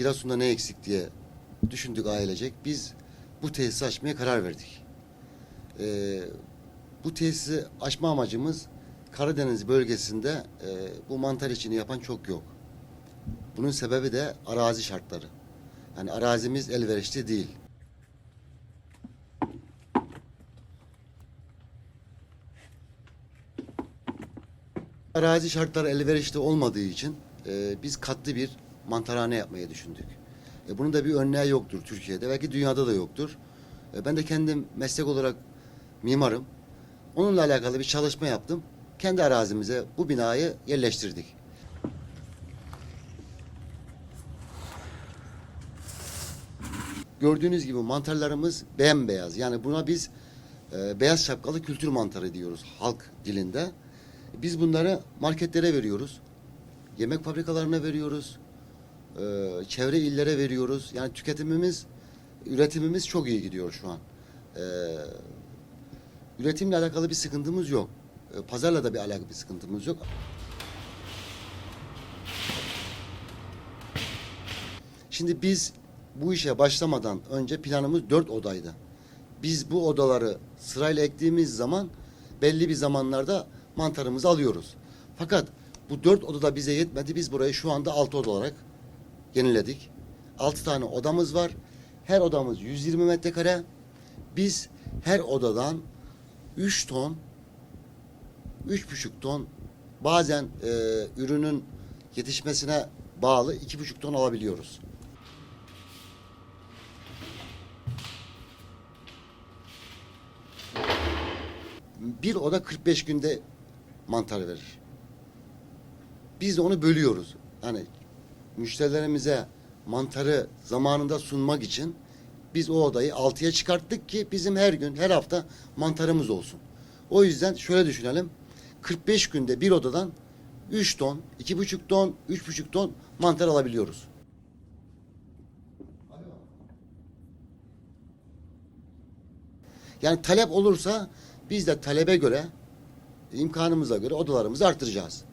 Giresun'da ne eksik diye düşündük ailecek. Biz bu tesisi açmaya karar verdik. Ee, bu tesisi açma amacımız Karadeniz bölgesinde e, bu mantar işini yapan çok yok. Bunun sebebi de arazi şartları. Yani arazimiz elverişli değil. Arazi şartları elverişli olmadığı için e, biz katlı bir mantarhane yapmayı düşündük. E, bunun da bir örneği yoktur Türkiye'de. Belki dünyada da yoktur. E, ben de kendim meslek olarak mimarım. Onunla alakalı bir çalışma yaptım. Kendi arazimize bu binayı yerleştirdik. Gördüğünüz gibi mantarlarımız bembeyaz. Yani buna biz e, beyaz şapkalı kültür mantarı diyoruz halk dilinde. Biz bunları marketlere veriyoruz. Yemek fabrikalarına veriyoruz. E, çevre illere veriyoruz. Yani tüketimimiz, üretimimiz çok iyi gidiyor şu an. E, üretimle alakalı bir sıkıntımız yok. E, pazarla da bir alakalı bir sıkıntımız yok. Şimdi biz bu işe başlamadan önce planımız dört odaydı. Biz bu odaları sırayla ektiğimiz zaman belli bir zamanlarda mantarımızı alıyoruz. Fakat bu dört odada bize yetmedi. Biz burayı şu anda altı oda olarak yeniledik. Altı tane odamız var. Her odamız 120 metrekare. Biz her odadan 3 ton, üç buçuk ton bazen e, ürünün yetişmesine bağlı iki buçuk ton alabiliyoruz. Bir oda 45 günde mantar verir. Biz de onu bölüyoruz. Yani müşterilerimize mantarı zamanında sunmak için biz o odayı 6'ya çıkarttık ki bizim her gün, her hafta mantarımız olsun. O yüzden şöyle düşünelim. 45 günde bir odadan 3 ton, 2,5 ton, 3,5 ton mantar alabiliyoruz. Yani talep olursa biz de talebe göre, imkanımıza göre odalarımızı artıracağız.